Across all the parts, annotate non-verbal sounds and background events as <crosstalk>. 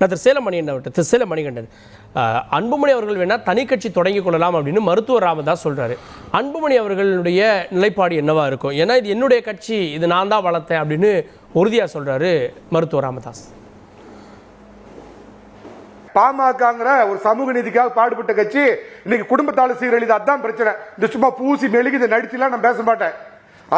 நான் திரு சேலமணி மணிகண்டன் திரு சேலமணிகண்டன் அன்புமணி அவர்கள் வேணால் தனி கட்சி தொடங்கி கொள்ளலாம் அப்படின்னு மருத்துவர் ராமதாஸ் சொல்கிறாரு அன்புமணி அவர்களுடைய நிலைப்பாடு என்னவா இருக்கும்? ஏன்னா இது என்னுடைய கட்சி இது நான் தான் வளர்த்தேன் அப்படின்னு உறுதியாக சொல்கிறாரு மருத்துவர் ராமதாஸ். பாமகங்கிற ஒரு சமூக நீதிக்காக பாடுபட்ட கட்சி இன்னைக்கு குடும்பத்தால சீரழிது அதான் பிரச்சனை. இந்த சும்மா பூசி மெழுகி இதை நடிச்சுலாம் நான் பேச மாட்டேன்.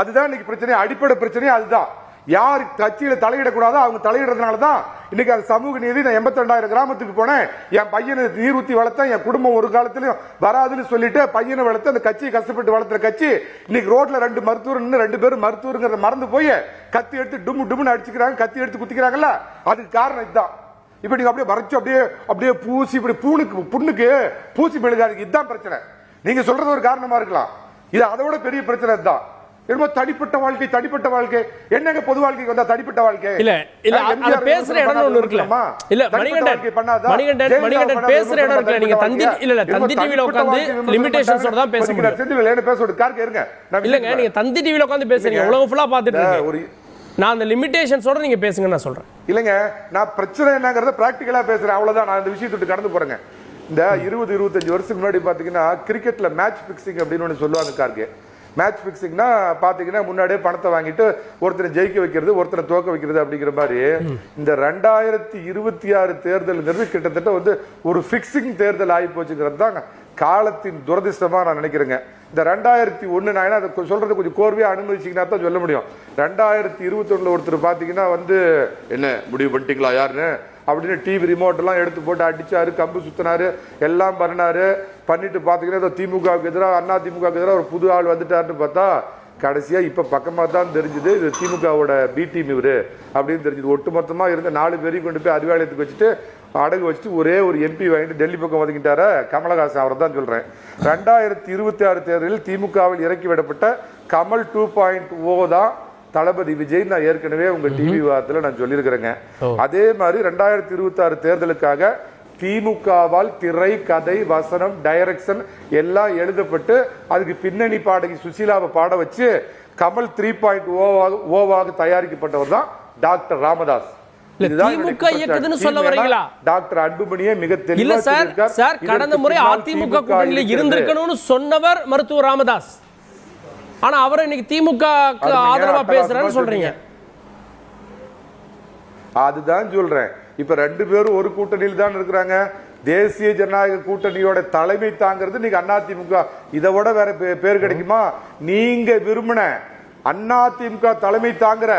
அதுதான் இன்னைக்கு பிரச்சனை அடிப்படை பிரச்சனையே அதுதான். யார் கட்சியில் தலையிடக்கூடாதோ அவங்க தலையிடுறதுனால தான் இன்னைக்கு அது சமூக நீதி. நான் எண்பத்தி ரெண்டாயிரம் கிராமத்துக்கு போனேன். என் பையனை நீர் ஊற்றி வளர்த்தேன். என் குடும்பம் ஒரு காலத்திலையும் வராதுன்னு சொல்லிட்டு பையனை வளர்த்து அந்த கட்சியை கஷ்டப்பட்டு வளர்த்துற கட்சி இன்னைக்கு ரோட்ல ரெண்டு மருத்துவர் ரெண்டு பேரும் மருத்துவருங்கிறத மறந்து போய் கத்தி எடுத்து டும்மு டும்னு அடிச்சுக்கிறாங்க கத்தி எடுத்து குத்திக்கிறாங்கல்ல? அதுக்கு காரணம் இதுதான். இப்ப நீங்க அப்படியே வரைச்சு அப்படியே அப்படியே பூசி இப்படி பூனுக்கு புண்ணுக்கு பூசி மெழுகாதுக்கு இதுதான் பிரச்சனை. நீங்க சொல்றது ஒரு காரணமா இருக்கலாம். இது அதை விட பெரிய பிரச்சனை இதுதான். என்னமோ தனிப்பட்ட வாழ்க்கை தனிப்பட்ட வாழ்க்கை. என்னங்க பொது வாழ்க்கைக்கு வந்தா தனிப்பட்ட வாழ்க்கை? இல்ல இல்ல அத பேசுற இடம் ஒண்ணு? இல்ல மணிகண்டன்? மணிகண்டன் மணிகண்டன் பண்ணாத பேசுற இடம் நீங்க தந்தி. இல்ல தந்தி டிவில லிமிடேஷன்ஸோட தான் பேச. முடியும். செந்தில் என்ன பேச விடு கார்க்கு இருங்க நான் இல்லங்க நீங்க தந்தி டிவில உட்காந்து பேசுறீங்க. உலகம் ஃபுல்லா ஒரு நான் அந்த லிமிடேஷன்ஸோட நீங்க பேசுங்க நான் சொல்றேன். இல்லைங்க நான் பிரச்சனை என்னங்கறத பிராக்டிக்கலா பேசுறேன். அவ்வளவுதான் நான் இந்த விஷயத்தை கடந்து போறேங்க. இந்த இருபது இருபத்தஞ்சு வருஷத்துக்கு முன்னாடி பாத்தீங்கன்னா கிரிக்கெட்ல மேட்ச் பிக்சிங் அப்படின்னு ஒன்று சொல்லுவாங்க கார்க்கு மேட்ச் ஃபிக்ஸிங்னா பாத்தீங்கன்னா முன்னாடியே பணத்தை வாங்கிட்டு ஒருத்தரை ஜெயிக்க வைக்கிறது ஒருத்தரை தோக்க வைக்கிறது அப்படிங்கிற மாதிரி இந்த ரெண்டாயிரத்தி இருபத்தி ஆறு தேர்தலுங்கிறது கிட்டத்தட்ட வந்து ஒரு ஃபிக்ஸிங் தேர்தல் ஆகி போச்சுங்கிறது தான் காலத்தின் துரதிர்ஷ்டமாக நான் நினைக்கிறேங்க. இந்த ரெண்டாயிரத்தி ஒன்று நான் ஏன்னா அதை கொ- சொல்றது கொஞ்சம் கோர்வையா அனுமதிச்சிங்கன்னா தான் சொல்ல முடியும். ரெண்டாயிரத்தி இருபத்தி ஒண்ணுல ஒருத்தர் பாத்தீங்கன்னா வந்து என்ன முடிவு பண்ணிட்டீங்களா யாருன்னு? அப்படின்னு டிவி ரிமோட் எல்லாம் எடுத்து போட்டு அடிச்சாரு கம்பு சுத்தினாரு எல்லாம் பண்ணினாரு. பண்ணிட்டு பாத்தீங்கன்னா ஏதோ திமுகவுக்கு எதிராக அண்ணா திமுகவுக்கு எதிராக ஒரு புது ஆள் வந்துட்டாருன்னு பார்த்தா கடைசியா இப்ப பக்கமா தான் தெரிஞ்சது இது திமுகவோட பி டீம் இவரு அப்படின்னு தெரிஞ்சது. ஒட்டுமொத்தமா இருந்த நாலு பேரையும் கொண்டு போய் அறிவாலயத்துக்கு வச்சுட்டு அடகு வச்சுட்டு ஒரே ஒரு எம்பி வாங்கிட்டு டெல்லி பக்கம் ஒதுக்கிட்டார? கமலஹாசன் அவரை தான் சொல்றேன். ரெண்டாயிரத்தி இருபத்தி ஆறு தேர்தலில் திமுகவில் இறக்கி விடப்பட்ட கமல் டூ பாயிண்ட் ஓ தான் தளபதி விஜய். நான் ஏற்கனவே உங்க டிவி வாரத்தில் நான் சொல்லியிருக்கிறேங்க. அதே மாதிரி ரெண்டாயிரத்தி இருபத்தி ஆறு தேர்தலுக்காக திமுகவால் திரை கதை வசனம் டைரக்ஷன் எல்லாம் எழுதப்பட்டு அதுக்கு பின்னணி பாடகி சுசீலாவை பாட வச்சு கமல் த்ரீ பாயிண்ட் ஓவாக ஓவாக தயாரிக்கப்பட்டவர் தான் டாக்டர் ராமதாஸ்? டாக்டர் அன்புமணியே மிக தெளிவா சார். சார் கடந்த முறை அதிமுக திமுக கூட்டணியில. இருந்திருக்கணும்னு சொன்னவர் மருத்துவர் ராமதாஸ். ஆனா அவர் இன்னைக்கு திமுக ஆதரவா பேசுறான்னு சொல்றீங்க. அதுதான் சொல்றேன். இப்ப ரெண்டு பேரும் ஒரு கூட்டணியில் தான் இருக்கிறாங்க. தேசிய ஜனநாயக கூட்டணியோட தலைமை தாங்கிறது நீங்க அதிமுக இதை விட வேற பேர் கிடைக்குமா? நீங்க விரும்பின அதிமுக தலைமை தாங்குற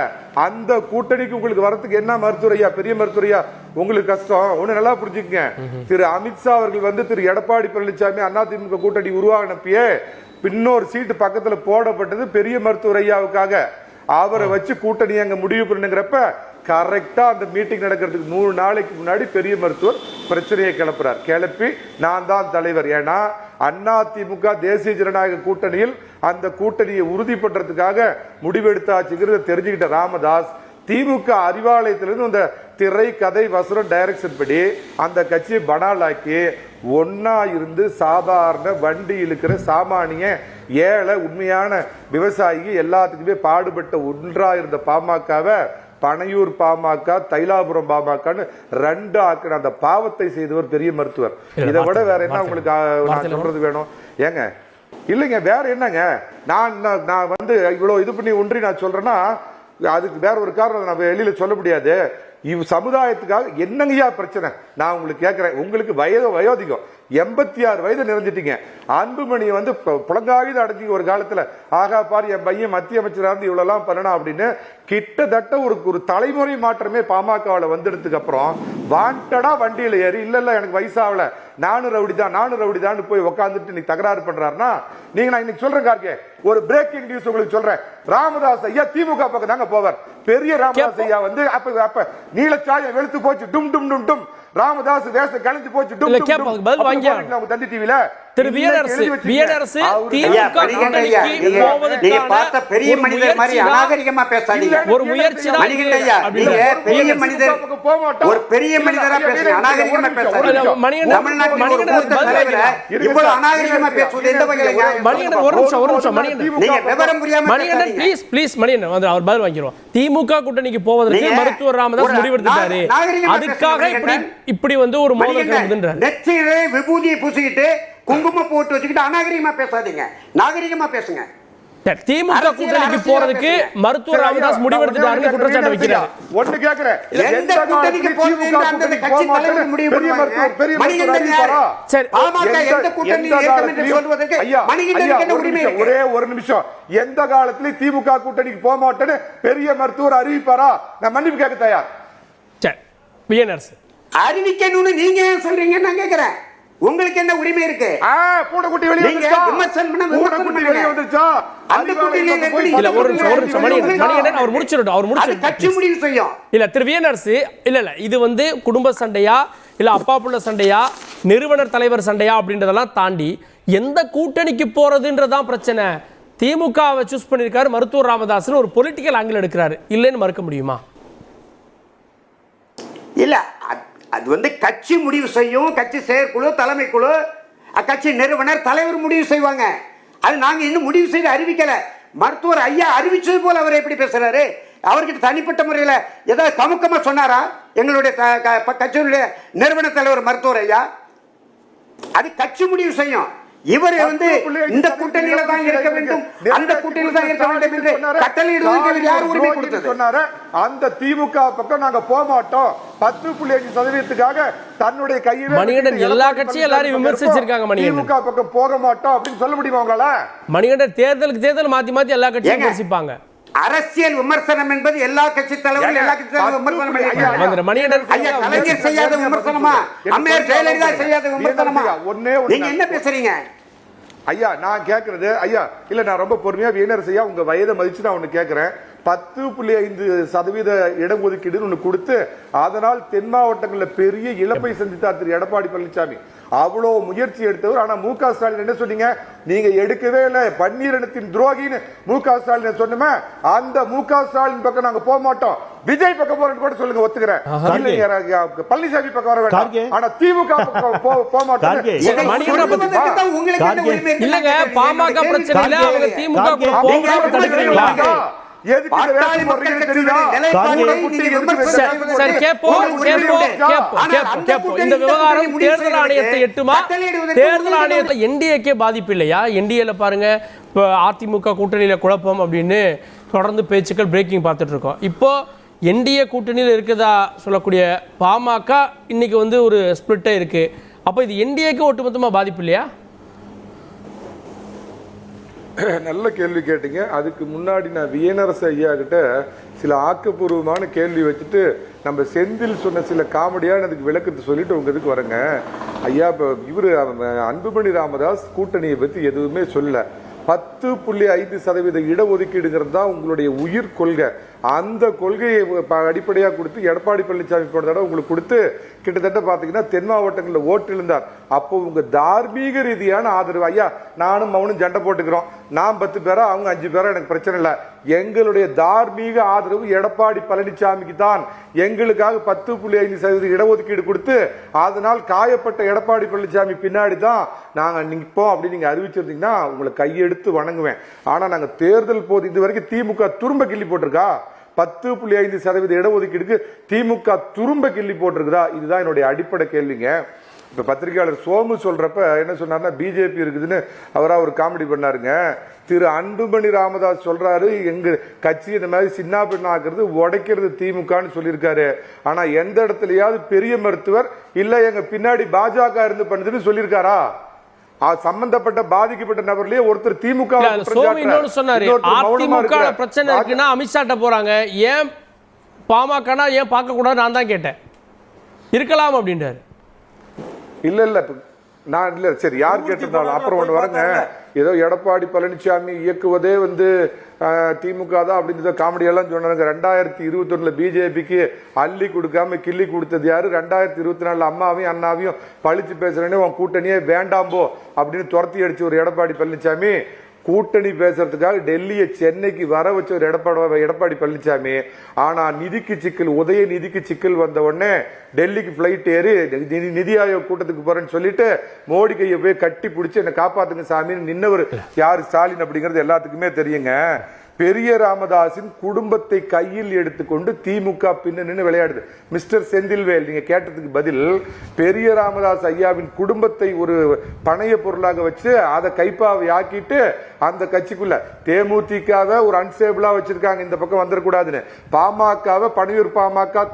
அந்த கூட்டணிக்கு உங்களுக்கு வரதுக்கு என்ன மருத்துவரையா பெரிய மருத்துவரையா? உங்களுக்கு கஷ்டம். ஒண்ணு நல்லா புரிஞ்சுக்கங்க. திரு அமித்ஷா அவர்கள் வந்து திரு எடப்பாடி பழனிசாமி அதிமுக கூட்டணி உருவாகினப்பயே பின்னொரு சீட்டு பக்கத்துல போடப்பட்டது பெரிய மருத்துவர் ஐயாவுக்காக அவரை வச்சு கூட்டணி அங்க முடிவு பண்ணுங்கிறப்ப கரெக்டா அந்த மீட்டிங் நடக்கிறதுக்கு மூணு நாளைக்கு முன்னாடி பெரிய மருத்துவர் பிரச்சனையை கிளப்புறார். கிளப்பி நான் தான் தலைவர். ஏன்னா அண்ணா திமுக தேசிய ஜனநாயக கூட்டணியில் அந்த கூட்டணியை உறுதி பண்றதுக்காக முடிவெடுத்தாச்சுங்கிறத தெரிஞ்சுக்கிட்ட ராமதாஸ் திமுக அறிவாலயத்திலிருந்து அந்த திரை கதை வசனம் டைரக்ஷன் படி அந்த கட்சியை பனாலாக்கி ஒன்னா இருந்து சாதாரண வண்டி இழுக்கிற சாமானிய ஏழை உண்மையான விவசாயி எல்லாத்துக்குமே பாடுபட்ட ஒன்றா இருந்த பாமகவை பனையூர் பாமக தைலாபுரம் பாமகன்னு ரெண்டு ஆக்கின அந்த பாவத்தை செய்தவர் பெரிய மருத்துவர். இதை விட வேற என்ன உங்களுக்கு நான் சொல்றது வேணும்? ஏங்க இல்லைங்க வேற என்னங்க? நான் நான் வந்து இவ்வளவு இது பண்ணி ஒன்றி நான் சொல்றேன்னா அதுக்கு வேற ஒரு காரணம் நான் வெளியில சொல்ல முடியாது. இவ் சமுதாயத்துக்காக என்னங்கய்யா பிரச்சனை? நான் உங்களுக்கு கேட்குறேன். உங்களுக்கு வயது வயோதிகம். எண்பத்தி ஆறு வயது நிறைஞ்சிட்டீங்க. அன்புமணி வந்து பு- புலங்காயுத அடைஞ்சிங்க ஒரு காலத்துல ஆகா பாரு என் பையன் மத்திய அமைச்சராக இருந்து இவ்வளவு எல்லாம் பண்ணணும் அப்படின்னு கிட்டத்தட்ட ஒரு ஒரு தலைமுறை மாற்றமே பாமகவில் வந்ததுக்கு அப்புறம் வாண்டடா வண்டியில ஏறி இல்ல இல்ல எனக்கு வயசாவல நானும் ரவுடி தான் நானும் ரவுடி தான் போய் உட்காந்துட்டு நீ தகராறு பண்றாருன்னா நீங்க நான் இன்னைக்கு சொல்றேன் கார்கே ஒரு பிரேக்கிங் நியூஸ் உங்களுக்கு சொல்றேன். ராமதாஸ் ஐயா திமுக பக்கம் தாங்க போவார். பெரிய ராமதாஸ் ஐயா வந்து அப்ப அப்ப நீலச்சாயம் வெளுத்து போச்சு. டும் டும் டும் டும். ராமதாஸ் வேஷம் கலைஞ்சு போச்சு. டும் டும் தந்தி டிவில திரு போவதற்கான நீங்க பார்த்த பெரிய ஒரு மனிதர் மாதிரி அநாகரிகமா பேசாதீங்க. ஒரு முயற்சி பெரிய மனிதர் ஒரு பெரிய மனிதரா பேசுங்க. அநாகரிகமா பேசாதீங்க. இவ்வளவு. அநாகரிகமா பேசுவது எந்த வகையில? மணிகண்டன் ஒரு நிமிஷம் ஒரு நிமிஷம் மணிகண்டன். நீங்க விவரம் புரியாம மணிகண்டன். ப்ளீஸ் ப்ளீஸ் மணிகண்டன் வந்து அவர் பதில் வாங்கிடுவோம் திமுக கூட்டணிக்கு போவதற்கு மருத்துவர் ராமதாஸ் நாகரிகமா அதுக்காக இப்படி. இப்படி வந்து ஒரு மோதல் விபூதியை பூசிக்கிட்டு குங்குமம் போட்டு வச்சுக்கிட்டு அநாகரிகமா பேசாதீங்க. நாகரிகமா பேசுங்க. திமுக கூட்டணிக்கு போறதுக்கு. மருத்துவர் ராமதாஸ் முடிவெடுத்துட்டாருன்னு குற்றச்சாட்டு வைக்கிறாரு ஒண்ணு கேக்குறேன். எந்த கூட்டணிக்கு போறது என்று அந்தந்த கட்சி தலைவர் முடிவு பெரிய பண்ணுவாங்க. மருத்துவர் பெரிய மருத்துவர் மணிகண்டன் அறிவிப்பாரா யாரு? சரி. பாமக எந்த- கூட்டணியில் இருக்கும் என்று சொல்வதற்கு மணிகண்டனுக்கு என்ன ஒரு உரிமை நிமிஷம், இருக்கு? ஒரே ஒரு நிமிஷம். எந்த காலத்திலயும் திமுக கூட்டணிக்கு போக மாட்டேன்னு பெரிய மருத்துவர் அறிவிப்பாரா? நான் மன்னிப்பு கேட்க தயார். சரி வியனரசு அறிவிக்கணும்னு நீங்க ஏன் சொல்றீங்கன்னு நான் கேக்குறேன் உங்களுக்கு என்ன உரிமை இருக்கு? ஆ, பூனைக்குட்டி வெளியே நீங்க? விமர்சனம் பண்ண பண்ணுங்க. வெளியே வந்துருச்சா? அந்த அதிகாலை கூட்டணியில கொண்டு போய் எப்படி- இல்ல ஒரு நிமிஷம் ஒரு நிமிஷம் மணிகண்டன் மணிகண்டன் அவர் முடிச்சிடட்டும் அவர் அது முடிச்சிடட்டும். கட்சி முடிவு செய்யும். இல்ல திரு வியனரசு இல்ல இல்ல இது வந்து குடும்ப சண்டையா இல்ல அப்பா புள்ள சண்டையா நிறுவனர் தலைவர் சண்டையா அப்படின்றதெல்லாம் தாண்டி எந்த கூட்டணிக்கு போறதுன்றதான் பிரச்சனை. திமுகவை சூஸ் பண்ணிருக்காரு மருத்துவர் ராமதாஸ்னு ஒரு பொலிட்டிக்கல் ஆங்கிள் எடுக்கிறாரு. இல்லைன்னு மறுக்க முடியுமா? இல்ல அது- வந்து கட்சி முடிவு செய்யும் கட்சி செயற்குழு தலைமை குழு அக்கட்சி நிறுவனர் தலைவர் முடிவு செய்வாங்க. அது நாங்கள் இன்னும் முடிவு செய்து அறிவிக்கல. மருத்துவர் ஐயா அறிவிச்சது போல அவர் எப்படி பேசுறாரு? அவர்கிட்ட தனிப்பட்ட முறையில் ஏதாவது கமுக்கமா சொன்னாரா? எங்களுடைய கட்சியினுடைய நிறுவன தலைவர் மருத்துவர் ஐயா? அது கட்சி முடிவு செய்யும். இவர் வந்து இந்த கூட்டணியில தான் இருக்க வேண்டும். அந்த கூட்டணியில தான் இருக்க வேண்டும் என்று கட்டளையிடுவதற்கு இவர் யார் உரிமை கொடுத்தது? சொன்னாரு அந்த திமுக பக்கம் நாங்க போக மாட்டோம். பத்து புள்ளி அஞ்சு சதவீதத்துக்காக தன்னுடைய கையில் மணிகண்டன் எல்லா கட்சியும் எல்லாரையும் விமர்சிச்சிருக்காங்க மணிகண்டன். திமுக பக்கம் போக மாட்டோம் அப்படின்னு சொல்ல முடியுமா உங்களால? மணிகண்டன் தேர்தலுக்கு தேர்தல் மாத்தி மாத்தி எல்லா கட்சியும்? விமர்சிப்பாங்க. அரசியல் விமர்சனம் என்பது எல்லா கட்சி தலைவர்கள் எல்லா கட்சி தலைவரும் விமர்சனம் ஐயா கலைஞர் செய்யாத விமர்சனமா? அம்மையார் ஜெயலலிதா செய்யாத விமர்சனமா? ஒண்ணே ஒண்ணு நீங்க என்ன பேசுறீங்க? ஐயா நான் கேட்கறது ஐயா இல்ல நான் ரொம்ப பொறுமையா வீணர் செய்யா உங்க வயதை மதிச்சு நான் ஒண்ணு கேட்கிறேன். பத்து புள்ளி ஐந்து சதவீத இடஒதுக்கீடுன்னு ஒண்ணு கொடுத்து அதனால் தென் மாவட்டங்களில் பெரிய இழப்பை சந்தித்தார் திரு எடப்பாடி பழனிசாமி அவ்வளோ முயற்சி எடுத்தவர். ஆனா மு க ஸ்டாலின் என்ன சொன்னீங்க? நீங்க எடுக்கவே இல்லை. பன்னீரினத்தின் துரோகின்னு மு க ஸ்டாலின் சொன்னோமே? அந்த மு க ஸ்டாலின் பக்கம் நாங்க போக மாட்டோம். விஜய் பக்கம் போறேன்னு கூட சொல்லுங்க ஒத்துக்கிறேன். பழனிசாமி பக்கம் வர. வேண்டாம். ஆனா திமுக பக்கம் போக. மாட்டோம்? இல்லங்க பாமக அவங்க கேட்கிறேன். திமுக இந்த விவகாரம் தேர்தல் ஆணையத்தை எட்டுமா? தேர்தல் ஆணையத்தை என்டிஏக்கே பாதிப்பு இல்லையா என்டிஏல பாருங்க இப்போ அதிமுக கூட்டணியில குழப்பம் அப்படின்னு தொடர்ந்து பேச்சுக்கள் பிரேக்கிங் பார்த்துட்டு இருக்கோம். இப்போ என்டிஏ கூட்டணியில் இருக்குதா சொல்லக்கூடிய பாமக இன்னைக்கு வந்து ஒரு ஸ்பிளிட்டே இருக்கு. அப்போ இது என்டிஏக்கு ஒட்டுமொத்தமா பாதிப்பு இல்லையா? <clears throat> நல்ல கேள்வி கேட்டீங்க. அதுக்கு முன்னாடி நான் வியனரசு ஐயா கிட்ட சில ஆக்கப்பூர்வமான கேள்வி வச்சுட்டு நம்ம செந்தில் சொன்ன சில காமெடியான அதுக்கு விளக்கத்தை சொல்லிட்டு உங்க இதுக்கு வரேங்க. ஐயா இப்போ இவர் அன்புமணி ராமதாஸ் கூட்டணியை பற்றி எதுவுமே சொல்லலை. பத்து புள்ளி ஐந்து சதவீத இடஒதுக்கீடுங்கிறது தான் உங்களுடைய உயிர் கொள்கை. அந்த கொள்கையை ப- கொடுத்து எடப்பாடி பழனிசாமி போன தடவை உங்களுக்கு கொடுத்து கிட்டத்தட்ட பார்த்தீங்கன்னா தென் மாவட்டங்களில் ஓட்டிருந்தார் அப்போ உங்க தார்மீக ரீதியான ஆதரவு ஐயா நானும் அவனும் சண்டை போட்டுக்கிறோம். நான் பத்து பேரா அவங்க அஞ்சு பேரா எனக்கு பிரச்சனை இல்லை. எங்களுடைய தார்மீக ஆதரவு எடப்பாடி பழனிசாமிக்கு தான். எங்களுக்காக பத்து புள்ளி ஐந்து சதவீத இடஒதுக்கீடு கொடுத்து அதனால் காயப்பட்ட எடப்பாடி பழனிசாமி பின்னாடி தான் நாங்கள் நிற்போம் அப்படின்னு நீங்கள் அறிவிச்சிருந்தீங்கன்னா உங்களை கையெடுத்து வணங்குவேன். ஆனால் நாங்கள் தேர்தல் போது இது வரைக்கும் திமுக துரும்ப கிள்ளி போட்டிருக்கா? பத்து புள்ளி ஐந்து சதவீத இடஒதுக்கீடுக்கு திமுக துரும்ப கிள்ளி போட்டிருக்குதா? இதுதான் என்னுடைய அடிப்படை கேள்விங்க. இப்போ பத்திரிகையாளர் சோமு சொல்றப்ப என்ன சொன்னார்னா பிஜேபி இருக்குதுன்னு அவரா ஒரு காமெடி பண்ணாருங்க. திரு அன்புமணி ராமதாஸ் சொல்றாரு எங்க கட்சி இந்த மாதிரி சின்ன பெண்ணாக்குறது உடைக்கிறது திமுகன்னு சொல்லியிருக்காரு. ஆனா எந்த இடத்துலயாவது பெரிய மருத்துவர் இல்ல எங்க பின்னாடி பாஜக இருந்து பண்ணுதுன்னு சொல்லியிருக்காரா? சம்பந்தப்பட்ட பாதிக்கப்பட்ட நபர்லயே ஒருத்தர் திமுக இன்னொன்னு சொன்னாரு. அதிமுக பிரச்சனை இருக்குன்னா அமித்ஷாட்ட போறாங்க. ஏன் பாமகனா ஏன் பார்க்க கூடாது நான் தான் கேட்டேன். இருக்கலாம் அப்படின்றாரு. இல்ல இல்ல நான் இல்ல சரி யார் கேட்டிருந்தாலும் அப்புறம் ஒண்ணு வரங்க. ஏதோ எடப்பாடி பழனிசாமி இயக்குவதே வந்து திமுக தான் அப்படின்னு காமெடி எல்லாம் சொன்னாங்க ரெண்டாயிரத்தி இருபத்தி ஒண்ணுல பிஜேபிக்கு அள்ளி கொடுக்காம கிள்ளி கொடுத்தது யாரு? ரெண்டாயிரத்தி இருபத்தி நாலுல அம்மாவையும் அண்ணாவையும் பழிச்சு பேசுறேன்னு உன் கூட்டணியே வேண்டாம்போ அப்படின்னு துரத்தி அடிச்சு ஒரு எடப்பாடி பழனிசாமி கூட்டணி பேசுறதுக்காக டெல்லியை சென்னைக்கு வர வச்ச ஒரு எடப்பாடி எடப்பாடி பழனிசாமி ஆனா நிதிக்கு சிக்கல் உதய நிதிக்கு சிக்கல் வந்த உடனே டெல்லிக்கு பிளைட் ஏறி நிதி- நிதி ஆயோக் கூட்டத்துக்கு போறேன்னு சொல்லிட்டு மோடி கையை போய் கட்டி பிடிச்சி என்னை காப்பாத்துங்க சாமின்னு நின்னவர் யாரு? ஸ்டாலின் அப்படிங்கிறது எல்லாத்துக்குமே தெரியுங்க. பெரிய ராமதாஸின் குடும்பத்தை கையில் எடுத்துக்கொண்டு திமுக பின்ன நின்று விளையாடுது. மிஸ்டர் செந்தில்வேல் நீங்க கேட்டதுக்கு பதில் பெரிய ராமதாஸ் ஐயாவின் குடும்பத்தை ஒரு பணைய பொருளாக வச்சு அதை கைப்பாவை ஆக்கிட்டு அந்த கட்சிக்குள்ள தேமுதிகவை ஒரு அன்ஸ்டேபிளா வச்சிருக்காங்க. இந்த பக்கம் வந்துடக்கூடாதுன்னு. பாமகவை பணியூர் பாமக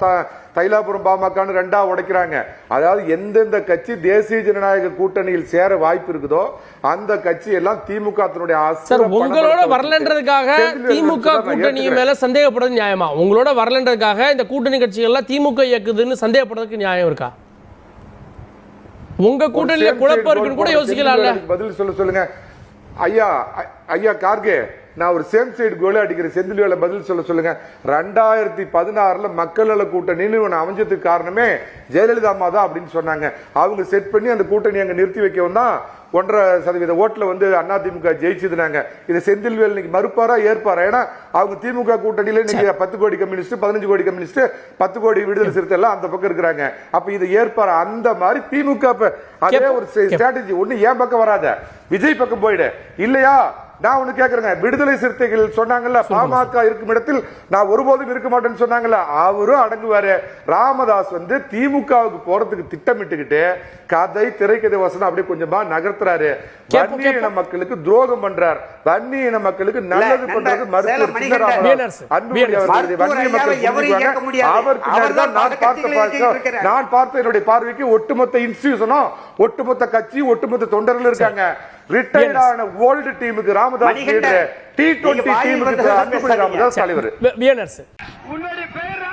தைலாபுரம் பாமகன்னு ரெண்டா உடைக்கிறாங்க. அதாவது எந்தெந்த கட்சி தேசிய ஜனநாயக கூட்டணியில் சேர வாய்ப்பு இருக்குதோ அந்த கட்சி எல்லாம் திமுக உங்களோட வரலன்றதுக்காக திமுக கூட்டணி. மேல சந்தேகப்படுறது நியாயமா? உங்களோட வரலன்றதுக்காக இந்த கூட்டணி கட்சிகள்லாம் திமுக இயக்குதுன்னு சந்தேகப்படுறதுக்கு நியாயம் இருக்கா? உங்க கூட்டணியில குழப்பம் இருக்குன்னு கூட யோசிக்கலாம்ல. பதில் சொல்ல சொல்லுங்க. ஐயா ஐயா கார்கே நான் ஒரு சேம் சைடு கோலே அடிக்கிற செந்தில்வேல பதில் சொல்ல சொல்லுங்க. ரெண்டாயிரத்தி பதினாறுல மக்கள் நல கூட்டணின்னு ஒன்று அமைஞ்சதுக்கு காரணமே ஜெயலலிதா அம்மா தான் அப்படின்னு சொன்னாங்க. அவங்க செட் பண்ணி அந்த கூட்டணி அங்க நிறுத்தி வைக்கவும் தான் ஒன்றரை சதவீத ஓட்டுல வந்து அதிமுக ஜெயிச்சதுனாங்க. இதை செந்தில்வேல் இன்னைக்கு மறுப்பாரா ஏற்பாரா? ஏன்னா அவங்க திமுக கூட்டணியில இன்னைக்கு பத்து கோடி கம்யூனிஸ்ட் பதினஞ்சு கோடி கம்யூனிஸ்ட் பத்து கோடி விடுதலை சிறுத்தை எல்லாம் அந்த பக்கம் இருக்கிறாங்க. அப்ப இதை ஏற்பாரா? அந்த மாதிரி திமுக அதே ஒரு ஸ்ட்ராட்டஜி ஒண்ணு ஏன் பக்கம் வராத? விஜய் பக்கம் போயிடு. இல்லையா? நான் ஒண்ணு கேக்குறேங்க. விடுதலை சிறுத்தைகள் சொன்னாங்கல்ல பாமக இருக்கும் இடத்தில் நான் ஒருபோதும் இருக்க மாட்டேன்னு சொன்னாங்கல்ல. அவரும் அடங்குவாரு. ராமதாஸ் வந்து திமுகவுக்கு போறதுக்கு திட்டமிட்டுக்கிட்டு கதை திரைக்கதை வசனம் அப்படியே கொஞ்சமா நகர்த்துறாரு. வன்னி இன மக்களுக்கு துரோகம் பண்றார். வன்னி இன மக்களுக்கு நல்லது பண்றது மருத்துவர். அவர் நான் பார்த்த பார்க்க. நான் பார்த்த என்னுடைய பார்வைக்கு ஒட்டுமொத்த இன்ஸ்டிடியூஷனும் ஒட்டுமொத்த கட்சி ஒட்டுமொத்த தொண்டர்கள் இருக்காங்க. ரிட்டையர்ட் ஆன ஓல்டு டீமுக்கு ராமதாஸ் டி டுவெண்டி டீமுக்கு தலைவர். உன்னுடைய பேர்